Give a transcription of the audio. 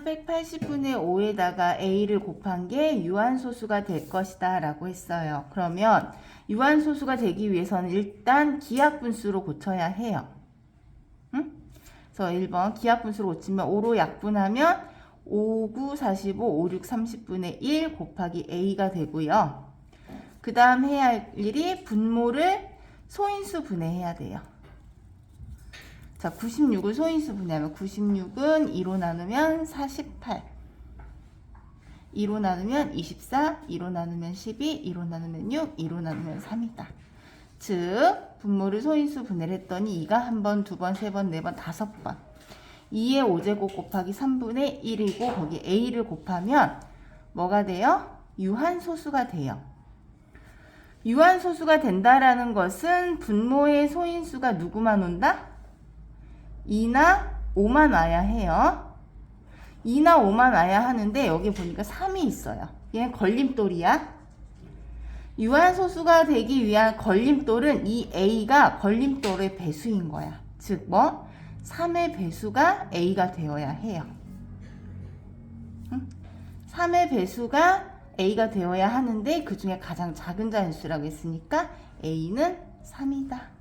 480분의 5에다가 a를 곱한 게 유한소수가 될 것이다 라고 했어요. 그러면 유한소수가 되기 위해서는 일단 기하분수로 고쳐야 해요. 응? 그래서 1번 기하분수로 고치면 5로 약분하면 5, 9, 45, 5, 6, 30분의 1 곱하기 a가 되고요. 그 다음 해야 할 일이 분모를 소인수 분해해야 돼요. 자, 96을 소인수 분해하면 96은 2로 나누면 48. 2로 나누면 24, 2로 나누면 12, 2로 나누면 6, 2로 나누면 3이다. 즉, 분모를 소인수 분해를 했더니 2가 한 번, 두 번, 세 번, 네 번, 다섯 번. 2의 5제곱 곱하기 3분의 1이고 거기 a를 곱하면 뭐가 돼요? 유한소수가 돼요. 유한소수가 된다라는 것은 분모의 소인수가 누구만 온다? 2나 5만 와야 해요. 2나 5만 와야 하는데 여기 보니까 3이 있어요. 얘는 걸림돌이야. 유한소수가 되기 위한 걸림돌은 이 a가 걸림돌의 배수인 거야. 즉 뭐? 3의 배수가 a가 되어야 해요. 응? 3의 배수가 a가 되어야 하는데 그 중에 가장 작은 자연수라고 했으니까 a는 3이다.